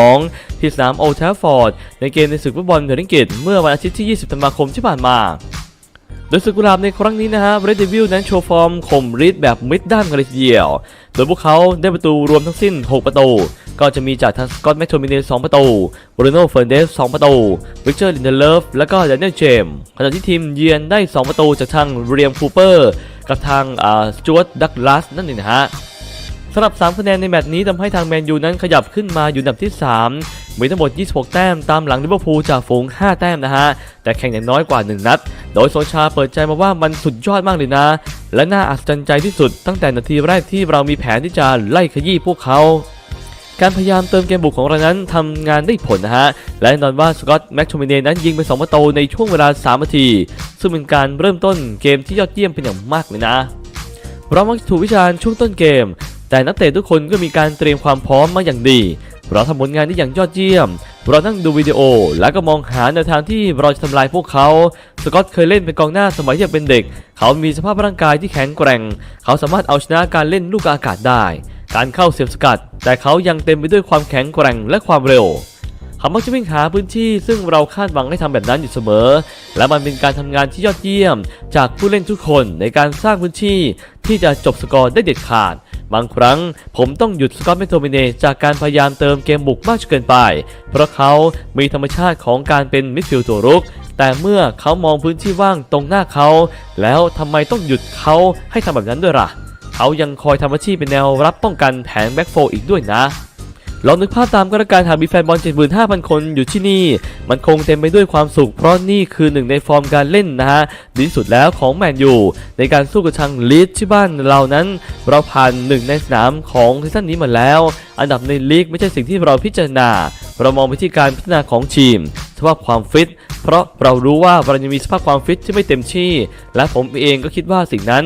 2 ที่สนามโอลด์แทฟฟอร์ดในเกมในศึกฟุตบอลเดลิงกิตเมื่อวันอาทิตย์ที่ 20 ธันวาคมที่ผ่านมาโดยศึกุลาบในครั้งนี้นะฮะเรดเดวิลนั้นโชว์ฟอร์มข่มฤทธิ์แบบมิดด้ามกันเลยทีเดียว โดยพวกเขาได้ประตูรวมทั้งสิ้น 6 ประตู ก็จะมีจากทางสกอตแมคโทมินี2ประตูบรูโน่เฟอร์นเดส2ประตูวิกเตอร์ลินเดเลฟและก็แดเนียลเจมส์ขณะที่ทีมเยือนได้ 2 ประตูจากทางเรียมคูเปอร์ กับทางอ่าสจวตดักลัสนั่นเองนะฮะ สำหรับ 3 คะแนนในแมตช์นี้ทำให้ทางแมนยูนั้นขยับขึ้นมาอยู่อันดับที่ 3 มีทั้งหมด 26 แต้มตามหลังลิเวอร์พูลจากฝูง 5 แต้มนะฮะ แต่แข่งอย่างน้อยกว่า 1 นัด โดยโซชาเปิดใจมาว่ามันสุดยอดมากเลยนะ และน่าอัศจรรย์ใจที่สุดตั้งแต่นาทีแรกที่เรามีแผนที่จะไล่ขยี้พวกเขาการพยายามเติมเกมบุกของเรานั้นทำงานได้ผลนะฮะ และแน่นอนว่าสกอตต์แม็กโทมิเนนั้นยิงไป2ประตูในช่วงเวลา 3 นาที ซึ่งเป็นการเริ่มต้นเกมที่ยอดเยี่ยมเป็นอย่างมากเลยนะ เรามักถูกวิจารณ์ช่วงต้นเกม แต่นักเตะทุกคนก็มีการเตรียมความพร้อมมาอย่างดี เราทำผลงานได้อย่างยอดเยี่ยม เรานั่งดูวิดีโอ แล้วก็มองหาแนวทางที่เราจะทำลายพวกเขา สกอตเคยเล่นเป็นกองหน้าสมัยที่ยังเป็นเด็ก เขามีสภาพร่างกายที่แข็งแกร่ง เขาสามารถเอาชนะการเล่นลูกอากาศได้ การเข้าเสียบสกัด แต่เขายังเต็มไปด้วยความแข็งแกร่งและความเร็วเขามักจะวิ่งหาพื้นที่ซึ่งเราคาดหวังให้ทำแบบนั้นอยู่เสมอ และมันเป็นการทำงานที่ยอดเยี่ยม จากผู้เล่นทุกคนในการสร้างพื้นที่ที่จะจบสกอร์ได้เด็ดขาด บางครั้งผมต้องหยุดสกอตแมคโทมิเนจากการพยายามเติมเกมบุกมากจนเกินไป เพราะเขามีธรรมชาติของการเป็นมิดฟิลด์ตัวรุก แต่เมื่อเขามองพื้นที่ว่างตรงหน้าเขา แล้วทำไมต้องหยุดเขาให้ทำแบบนั้นด้วยล่ะ เขายังคอยทำหน้าที่เป็นแนวรับป้องกันแผงแบ็กโฟอีกด้วยนะ ลองนึกภาพตามก็แล้วกันหากมีแฟนบอล 75,000 คนอยู่ที่นี่ มันคงเต็มไปด้วยความสุข เพราะนี่คือหนึ่งในฟอร์มการเล่นนะฮะ ดีสุดแล้วของแมนยูในการสู้กับทางลีดที่บ้านเรานั้น เราผ่านหนึ่งในสนามของซีซั่นนี้มาแล้ว อันดับในลีกไม่ใช่สิ่งที่เราพิจารณา เรามองไปที่การพัฒนาของทีมสภาพความฟิตเพราะเรารู้ว่าเรายังมีสภาพความฟิตที่ไม่เต็มที่ และผมเองก็คิดว่าสิ่งนั้น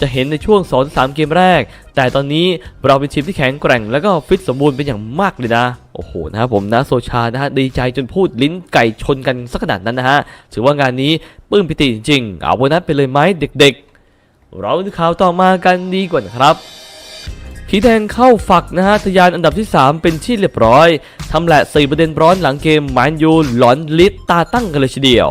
จะเห็นในช่วง 2-3 เกมแรก แต่ตอนนี้เราเป็นทีมที่แข็งแกร่ง แล้วก็ฟิตสมบูรณ์เป็นอย่างมากเลยนะ โอ้โหนะครับผมนะโซชานะฮะดีใจจนพูดลิ้นไก่ชนกันสักขนาดนั้นนะฮะถือว่างานนี้ปลื้มปิติจริงๆเอาโบนัสไปเลยไหมเด็กๆ เราข่าวต่อมากันดีกว่านะครับผีแดงเข้าฝักนะฮะทะยานอันดับที่ 3 เป็นที่เรียบร้อยทำแหละ4ประเด็นร้อนหลังเกมแมนยูหลอนลิตตาตั้งกันเลยทีเดียว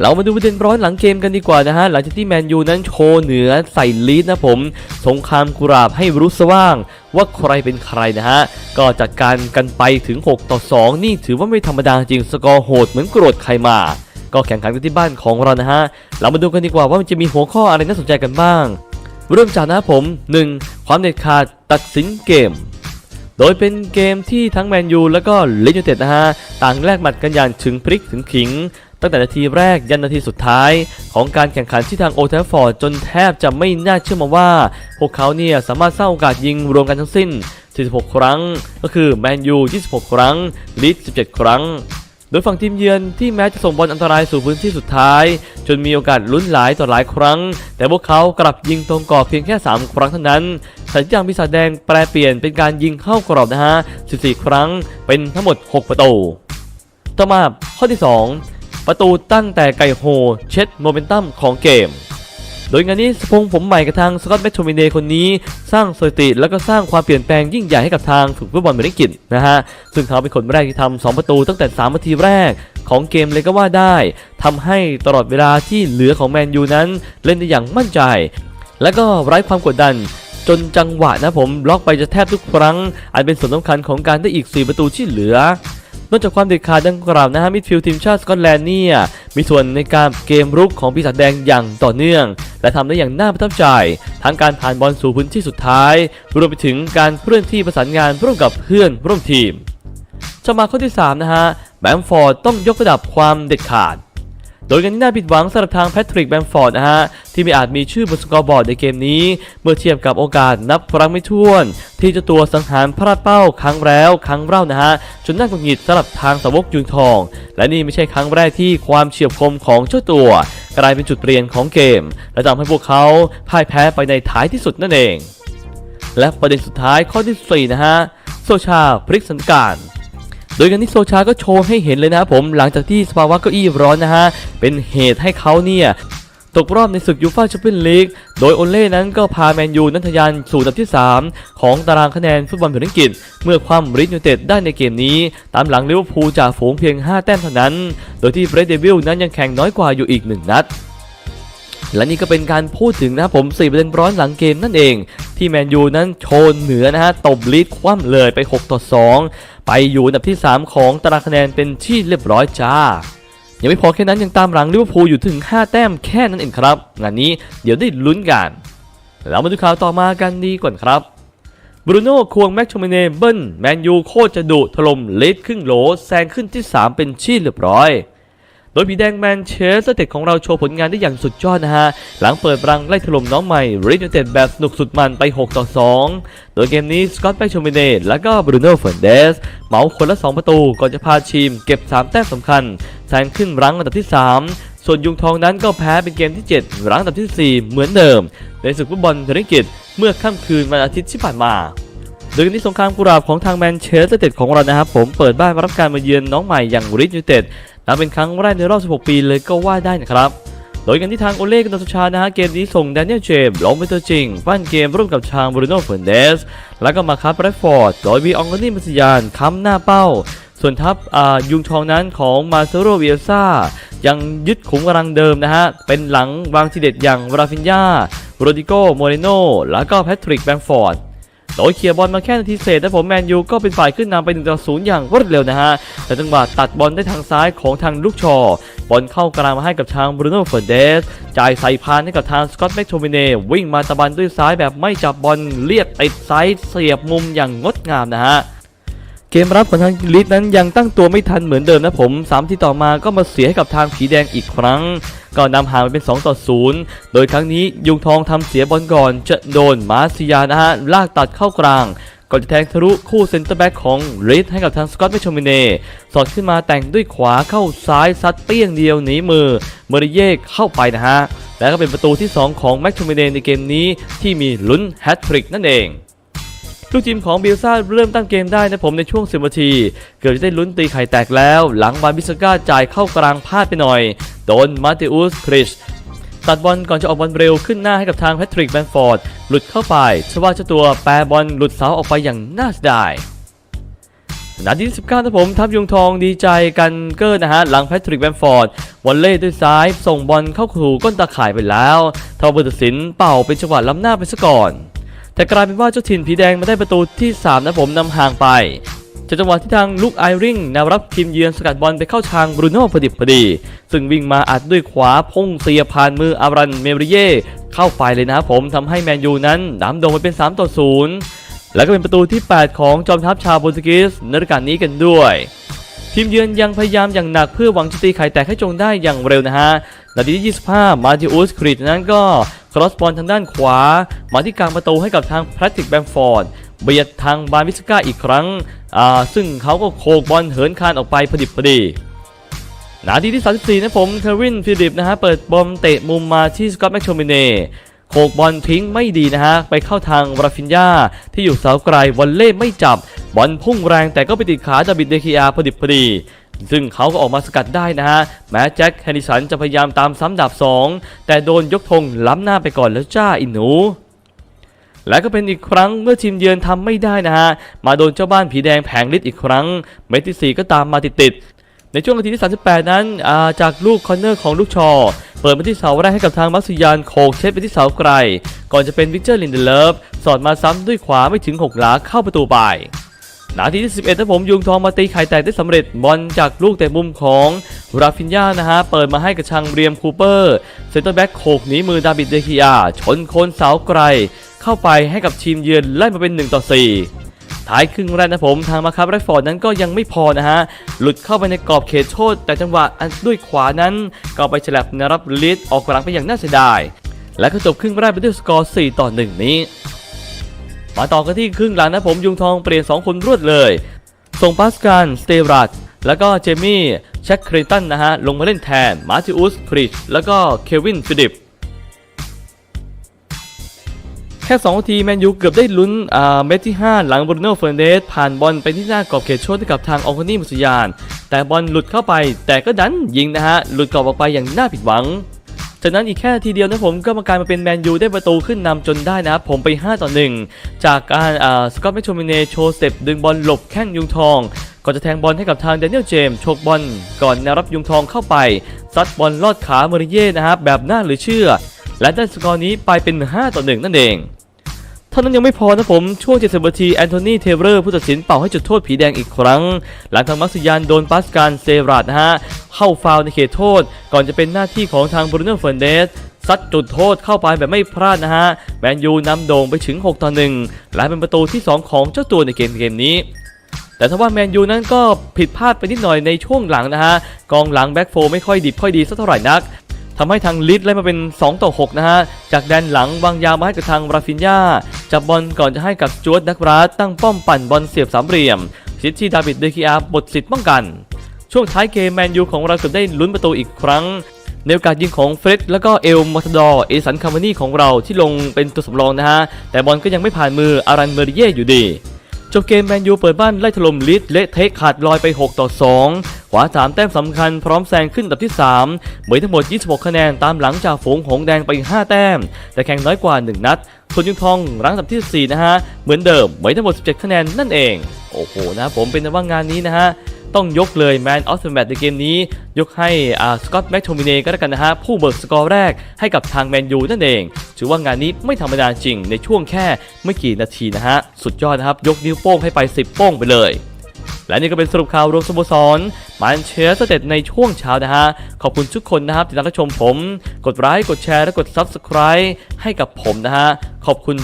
เรามาดูประเด็นร้อนหลังเกมกันดีกว่านะฮะหลังจากที่แมนยูนั้นโชว์เหนือใส่ลีดนะผม สงครามกุราบให้รู้สว่างว่าใครเป็นใครนะฮะ ก็จัดการกันไปถึง 6 ต่อ 2 นี่ถือว่าไม่ธรรมดาจริงสกอร์โหดเหมือนโกรธใครมา ก็แข่งขันกันที่บ้านของเรานะฮะ เรามาดูกันดีกว่าว่ามันจะมีหัวข้ออะไรน่าสนใจกันบ้าง เริ่มจากนะผม 1. ความเด็ดขาดตัดสินเกมโดยเป็นเกมที่ทั้งแมนยูแล้วก็ลิเวอร์พูลนะฮะ ต่างแลกหมัดกันอย่างถึงพริกถึงขิง ตั้งแต่นาทีแรกยันนาทีสุดท้ายของการแข่งขันที่ทางโอ l d ทฟฟอร์ดจนแทบจะไม่น่าเชื่อมาว่า พวกเขาเนี่ยสามารถสร้างโอกาสยิงรวมกันทั้งสิ้น 46 ครั้ง ก็คือแมนยู 26 ครั้งลีด17 ครั้ง โดยฝั่งทีมเยือนที่แม้จะส่งบอลอันตรายสู่พื้นที่สุดท้าย จนมีโอกาสลุ้นหลายต่อหลายครั้ง แต่พวกเขากลับยิงตรงกรอบเพียงแค่ 3 ครั้งเท่านั้นแต่ที่อย่างปีศาจแดงแปลเปลี่ยนเป็นการยิงเข้ากรอบนะฮะ 14 ครั้งเป็นทั้งหมด 6 ประตู ต่อมาข้อที่ 2 ประตูตั้งแต่ไก่โฮ เช็ดโมเมนตัมของเกม โดยงานนี้สพงผมใหม่กับทางสกอตแมคโทมินเนคนนี้ สร้างสถิติแล้วก็สร้างความเปลี่ยนแปลงยิ่งใหญ่ให้กับทางฝึกฟุตบอลเมริกิตนะฮะ ซึ่งเขาเป็นคนแรกที่ทำ2ประตูตั้งแต่3นาทีแรกของเกมเลยก็ว่าได้ทำให้ตลอดเวลาที่เหลือของแมนยูนั้นเล่นได้อย่างมั่นใจ และก็ไร้ความกดดันจนจังหวะนะผมล็อกไปจะแทบทุกครั้ง อันเป็นส่วนสำคัญของการได้อีก 4 ประตูที่เหลือ นอกจากความเด็ดขาดดังกล่าวนะฮะมิดฟิลด์ทีมชาติสกอตแลนด์เนี่ยมีส่วนในการเกมรุกของปีศาจแดงอย่างต่อเนื่อง และทำได้อย่างน่าประทับใจ ทั้งการผ่านบอลสู่พื้นที่สุดท้าย รวมไปถึงการเคลื่อนที่ประสานงานร่วมกับเพื่อนร่วมทีมจะมาข้อที่3นะฮะแบมฟอร์ดต้องยกระดับความเด็ดขาด โดยกันที่น่าผิดหวังสำหรับทางแพทริกแบมฟอร์ดนะฮะ ที่ไม่อาจมีชื่อบนสกอร์บอร์ดในเกมนี้ เมื่อเทียบกับโอกาสนับครั้งไม่ถ้วน ที่เจ้าตัวสังหารพลาดเป้าครั้งแล้วครั้งเล่านะฮะ จนน่าหงุดหงิดสำหรับทางสาวกยุงทอง และนี่ไม่ใช่ครั้งแรกที่ความเฉียบคมของเจ้าตัว กลายเป็นจุดเปลี่ยนของเกม และทำให้พวกเขาพ่ายแพ้ไปในท้ายที่สุดนั่นเอง และประเด็นสุดท้ายข้อที่4นะฮะโซชาพลิกสันการ โดยการที่โซชาก็โชว์ให้เห็นเลยนะครับผมหลังจากที่สภาวะเก้าอี้ร้อนนะฮะเป็นเหตุให้เขาเนี่ยตกรอบในศึกยูฟ่าแชมเปี้ยนลีก โดยโอเล่นั้นก็พาแมนยูนั้นทะยานสู่อันดับที่ 3 ของตารางคะแนนฟุตบอลผ่นอังกฤษ เมื่อความริดยูเต็ดได้ในเกมนี้ ตามหลังลิเวอร์พูลจากฝูงเพียง 5 แต้มเท่านั้น โดยที่เบรดเดวิลนั้นยังแข่งน้อยกว่าอยู่อีก 1 นัด และนี่ก็เป็นการพูดถึงนะผม4ประเด็นร้อนหลังเกมนั่นเอง ที่แมนยูนั้นโชนเหนือนะฮะตบลีดคว่ำเลยไป 6 ต่อ 2 ไปอยู่อันดับที่ 3 ของตารางคะแนนเป็นที่เรียบร้อยจ้า ยังไม่พอแค่นั้นยังตามหลังลิเวอร์พูลอยู่ถึง 5 แต้มแค่นั้นเองครับ งานนี้เดี๋ยวได้ลุ้นกัน แล้วมาดูข่าวต่อมากันดีก่อนครับบรูโน่ควงแม็กโชเมเนเบิ้ลแมนยูโคตรจะดุถล่มเลดครึ่งโหลแซงขึ้นที่ 3 เป็นที่เรียบร้อย โดยผีแดงแมนเชสเตอร์เต็ดของเราโชว์ผลงานได้อย่างสุดยอดนะฮะ หลังเปิดรังไล่ถล่มน้องใหม่ริดยูเต็ดแบบสนุกสุดมันไป 6 ต่อ 2 โดยเกมนี้สกอตแบ็กโชมิเนตและก็บรูโน่เฟร์นเดสเหมาคนละ 2 ประตู ก่อนจะพาทีมเก็บ 3 แต้มสำคัญแซงขึ้นรั้งอันดับที่ 3 ส่วนยุงทองนั้นก็แพ้เป็นเกมที่ 7 รั้งอันดับทีสี่4 เหมือนเดิม ในศึกฟุตบอลเทนนิสเมื่อค่ำคืนวันอาทิตย์ที่ผ่านมาโดยกันที่สงครามกุหลาบของทางแมนเชสเตอร์เต็ดของเรานะครับผมเปิดบ้านมารับการมาเยือนน้องใหม่อย่างริดยูเต็ด นับเป็นครั้งแรกในรอบ 16 ปีเลยก็ว่าได้นะครับ โดยกันที่ทางโอเล่กันตุชานะฮะเกมนี้ส่งแดเนียลเจมส์ลงเป็นตัวจริงปั้นเกมร่วมกับทางบรูโน่เฟร์นเดส แล้วก็มาคับแรดฟอร์ดโดยวีอองกานี่มัสยานค้ำหน้าเป้า ส่วนทัพยุงทองนั้นของมาเซโรเวียซ่ายังยึดขุมกำลังเดิมนะฮะ เป็นหลังวางทีเด็ดอย่างราฟินยาโรดิโกโมเรโน แล้วก็แพทริกแบงฟอร์ด โดยเคลียร์บอลมาแค่นาทีเศษแต่ผมแมนยูก็เป็นฝ่ายขึ้นนำไป1ต่อ0อย่างรวดเร็วนะฮะ แต่จังหวะตัดบอลได้ทางซ้ายของทางลูกชอ บอลเข้ากลางมาให้กับทางบรูโน่เฟอร์เดส จ่ายใส่พานให้กับทางสกอตแม็กโทมิเนวิ่งมาตะบันด้วยซ้ายแบบไม่จับบอลเลียดติดไซส์เสียบมุมอย่างงดงามนะฮะ เกมรับของทางลิสนั้นยังตั้งตัวไม่ทันเหมือนเดิมนะผมสามที่ต่อมาก็มาเสียให้กับทางผีแดงอีกครั้ง ก็นำห่างไปเป็น 2 ต่อ 0 โดยครั้งนี้ยุงทองทำเสียบอลก่อนจะโดนมาซิยานะฮะลากตัดเข้ากลางก่อนจะแทงทะลุคู่เซนเตอร์แบ็กของลิสให้กับทางสกอตแมชโชมิเน่สอดขึ้นมาแต่งด้วยขวาเข้าซ้ายซัดเปี้ยงเดียวหนีมือเมริเย่เข้าไปนะฮะและก็เป็นประตูที่ 2 ของแม็กโชมิเน่ในเกมนี้ที่มีลุ้นแฮตทริกนั่นเอง ลูกทีมของบิลซ่าเริ่มตั้งเกมได้นะผมในช่วง10นาที เกือบจะได้ลุ้นตีไข่แตกแล้ว หลังบาบิสก้าจ่ายเข้ากลางพลาดไปหน่อยโดนมาติอุสคริชตัดบอลก่อนจะออกบอลเร็วขึ้นหน้าให้กับทางแพทริกแบนฟอร์ด หลุดเข้าไปชว่าเจ้าตัวแปรบอลหลุดเสาออกไปอย่างน่าเสียดายนาทีที่19นะผมทัพยุงทองดีใจกันเกอร์นะฮะ หลังแพทริกแบนฟอร์ดวอลเล่ด้วยซ้ายส่งบอลเข้าขู่ก้นตาข่ายไปแล้วทาวเบอร์ตสินเป่าเป็นจังหวะล้ำหน้าไปซะก่อน แต่กลายเป็นว่าเจ้าถิ่นผีแดงมาได้ประตูที่ 3 นะผมนำห่างไปจากจังหวะที่ทางลูกไอริงแนวรับทีมเยือนสกัดบอลไปเข้าทางบรูโน่พอดิบพอดี ซึ่งวิ่งมาอัดด้วยขวาพุ่งเสียผ่านมืออารันเมริเย่เข้าไปเลยนะผมทำให้แมนยูนั้นนำโด่งไปเป็น 3 ต่อ 0 แล้วก็เป็นประตูที่ 8 ของจอมทัพชาวโปรตุเกสในฤดูกาลนี้กันด้วย ทีมเยือนยังพยายามอย่างหนักเพื่อหวังจะตีไข่แตกให้จงได้อย่างเร็วนะฮะนาทีที่ 25 มาติอุสคริตนั้นก็ รอสบอลทางด้านขวา มาที่กลางประตูให้กับทางแพทริกแบมฟอร์ดเบียดทางบาวิสก้าอีกครั้ง ซึ่งเขาก็โคกบอลเหินคานออกไปพอดิบพอดีนาทีที่ 34 นะผมเควินฟิลิปนะฮะเปิดบอลเตะมุมมาที่สกอตแมคโชมิเน่โขกบอลทิ้งไม่ดีนะฮะ ไปเข้าทางราฟินยาที่อยู่เสาไกลวอลเล่ไม่จับ บอลพุ่งแรงแต่ก็ไปติดขาดาบิดเดคิอาพอดิบพอดี ซึ่งเขาก็ออกมาสกัดได้นะฮะ แม้แจ็คแฮนิสันจะพยายามตามซ้ำดาบ 2 แต่โดนยกธงล้ำหน้าไปก่อนแล้วจ้าอินหนู และก็เป็นอีกครั้งเมื่อทีมเยือนทำไม่ได้นะฮะ มาโดนเจ้าบ้านผีแดงแผงฤทธิ์อีกครั้ง เมตช์ที่4ก็ตามมาติดๆในช่วงนาทีที่ 38 นั้นาจากลูกคอนเนอร์ของลูกชอ เปิดมาที่เสาแรกให้กับทางมัสยานโคกเช็ดไปที่เสาไกล ก่อนจะเป็นวิกเตอร์ลินเดเลฟสอดมาซ้ำด้วยขวาไม่ถึง6หลาเข้าประตูไป นาทีที่ 11นะผมยุงทองมาตีไข่แตกได้สำเร็จบอลจากลูกเตะมุมของราฟินยานะฮะ เปิดมาให้กับชังเรียมคูเปอร์ เซนเตอร์แบ็กโขกหนีมือดาบิดเดคิอาชนโคนเสาไกล เข้าไปให้กับทีมเยือนไล่มาเป็น 1 ต่อ 4ท้ายครึ่งแรกนะผมทางมาคาร์แรฟอร์ดนั้นก็ยังไม่พอนะฮะ หลุดเข้าไปในกรอบเขตโทษ แต่จังหวะอันด้วยขวานั้น ก็ไปฉลับนรับลิสออกหลังไปอย่างน่าเสียดาย และก็จบครึ่งแรกไปด้วยสกอร์ 4 ต่อ 1 นี้ มาต่อกันที่ครึ่งหลังนะผมยุงทองเปลี่ยน 2 คนรวดเลย ส่งปาสการสเตรัตแล้วก็เจมี่แช็คคริตันนะฮะ ลงมาเล่นแทน มาติอุสคริชแล้วก็เควินฟิลิปแค่2นาทีแมนยูเกือบได้ลุ้นอ่าเม็ดที่ 5 หลังบรูโน่เฟอร์นันเดสผ่านบอลไปที่หน้ากรอบเขตโทษให้กับทางอองโคนี่มุสยาน แต่บอลหลุดเข้าไปแต่ก็ดันยิงนะฮะ หลุดกรอบออกไปอย่างน่าผิดหวัง จากนั้นอีกแค่ทีเดียวนะผมก็มากลายมาเป็นแมนยูได้ประตูขึ้นนำจนได้นะครับผมไป 5 ต่อ 1 จากการอ่าสกอตแมชโชมิเนโชว์สเต็ปดึงบอลหลบแข้งยุงทองก่อนจะแทงบอลให้กับทางเดน i ยลเจมส์โชกบอลก่อนแนวรับยุงทองเข้าไปซัดบอลลอดขาเมริเย่นะครับแบบน่าเหลือเชื่อ และได้สกอร์นี้ไปเป็น 5 ต่อ 1 นั่นเอง เท่านั้นยังไม่พอนะผมช่วง70นาทีแอนโทนีเทเลอร์ผู้ตัดสินเป่าให้จุดโทษผีแดงอีกครั้ง หลังทางมักซิยานโดนปาสการเซราดนะฮะเข้าฟาวในเขตโทษ ก่อนจะเป็นหน้าที่ของทางบรูโน่เฟร์นเดสซัดจุดโทษเข้าไปแบบไม่พลาดนะฮะแมนยูนำโด่งไปถึง 6 ต่อ 1 และเป็นประตูที่ 2 ของเจ้าตัวในเกมเกมนี้ แต่ถ้าว่าแมนยูนั้นก็ผิดพลาดไปนิดหน่อยในช่วงหลังนะฮะ กองหลังแบ็กโฟไม่ค่อยดิบค่อยดีสักเท่าไหร่นัก ทำให้ทางลิดไล่มาเป็น 2 ต่อ 6 นะฮะ จากแดนหลังวางยาวมาให้กับทางราฟินยาจับบอลก่อนจะให้กับจวดนักรัสตั้งป้อมปั่นบอลเสียบสามเหลี่ยมซิตี้ดาวิดเดคิอาบทสิทธิ์ป้องกัน ช่วงท้ายเกมแมนยูของเราเกือบได้ลุ้นประตูอีกครั้งในโอกาสยิงของเฟรดแล้วก็เอลมอตดอร์เอสันคาร์มานีของเราที่ลงเป็นตัวสำรองนะฮะ แต่บอลก็ยังไม่ผ่านมืออารันเมอริเย่อยู่ดี จบเกมแมนยูเปิดบ้านไล่ถล่มลิดเละเทะขาดลอยไป 6 ต่อ 2 ขวา 3 แต้มสำคัญพร้อมแซงขึ้นอันดับที่3เหมยทั้งหมด 26 คะแนนตามหลังจากฝูงหงแดงไป 5 แต้ม แต่แข่งน้อยกว่า 1 นัดส่วนยุงทองรั้งอันดับที่4นะฮะเหมือนเดิมเหมยทั้งหมด 17 คะแนนนั่นเอง โอ้โหนะผมเป็นว่างานนี้นะฮะต้องยกเลยแมนออฟเดอะแมตในเกมนี้ ยกให้อ่าสกอตแม็กโทมิเนก็แล้วกันนะฮะ ผู้เบิกสกอร์แรกให้กับทางแมนยูนั่นเอง ถือว่างานนี้ไม่ธรรมดาจริงในช่วงแค่ไม่กี่นาทีนะฮะ สุดยอดนะครับ ยกนิ้วโป้งให้ไป 10 โป้งไปเลย และนี่ก็เป็นสรุปข่าวรวมสโมสรมันเชสเตดในช่วงเช้านะฮะ ขอบคุณทุกคนนะครับที่รับชมผม กดไลค์กดแชร์และกด Subscribe ให้กับผมนะฮะ ขอบคุณ